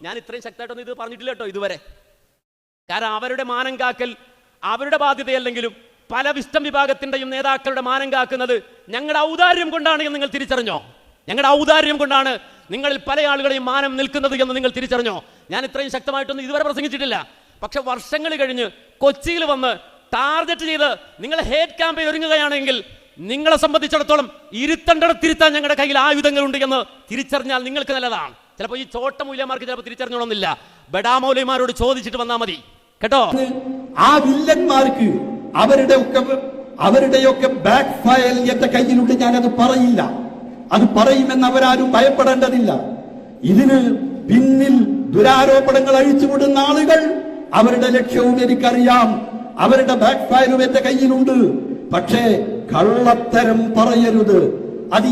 ഞാൻ ഇത്രയും ശക്തമായിട്ടൊന്നും ഇത് പറഞ്ഞിട്ടില്ല കേട്ടോ ഇതുവരെ. കാരണം അവരുടെ മാനം കാക്കൽ അവരുടെ ബാധ്യതയല്ലെങ്കിലും പല വിസ്റ്റം വിഭാഗത്തിന്റെയും നേതാക്കളുടെ മാനം കാക്കുന്നത് ഞങ്ങളുടെ ഔദാര്യം കൊണ്ടാണ് എന്ന് നിങ്ങൾ തിരിച്ചറിഞ്ഞോ? ഞങ്ങളുടെ ഔദാര്യം കൊണ്ടാണ് നിങ്ങളിൽ പല ആളുകളെയും മാനം നിൽക്കുന്നത് എന്ന് നിങ്ങൾ തിരിച്ചറിഞ്ഞോ? ഞാൻ ഇത്രയും ശക്തമായിട്ടൊന്നും ഇതുവരെ പ്രസംഗിച്ചിട്ടില്ല. പക്ഷെ വർഷങ്ങൾ കഴിഞ്ഞ് കൊച്ചിയിൽ വന്ന് ടാർഗറ്റ് ചെയ്ത് നിങ്ങൾ ഹേറ്റ് ക്യാമ്പയിൽ ഒരുങ്ങുകയാണെങ്കിൽ നിങ്ങളെ സംബന്ധിച്ചിടത്തോളം ഇരുത്തണ്ടടത്തിരുത്താൻ ഞങ്ങളുടെ കയ്യിൽ ആയുധങ്ങളുണ്ട് എന്ന് തിരിച്ചറിഞ്ഞാൽ നിങ്ങൾക്ക് നല്ലതാണ്. ചിലപ്പോൾ ഈ ചോട്ട മൂല്യമാർക്ക് ചിലപ്പോൾ തിരിച്ചറിഞ്ഞോണമെന്നില്ല ബഡാമൗലന്മാരോട് ചോദിച്ചിട്ട് വന്നാൽ മതി. കേട്ടോ? ആ വില്ലന്മാർക്ക് അവരുടെ ഒക്കെ അവരുടെയൊക്കെ ബാക്ക് ഫയൽ എന്റെ കയ്യിലുണ്ട് ഞാൻ അത് പറയില്ല. അത് പറയുമെന്ന് അവരാരും ഭയപ്പെടേണ്ടതില്ല. ഇതിന് പിന്നിൽ ദുരാരോപണങ്ങൾ അഴിച്ചുവിടുന്ന ആളുകൾ അവരുടെ ലക്ഷ്യവും എനിക്കറിയാം. അവരുടെ ബാക്ക് ഫയലും എന്റെ കയ്യിലുണ്ട്. പക്ഷേ കള്ളത്തരം പറയരുത്. അത്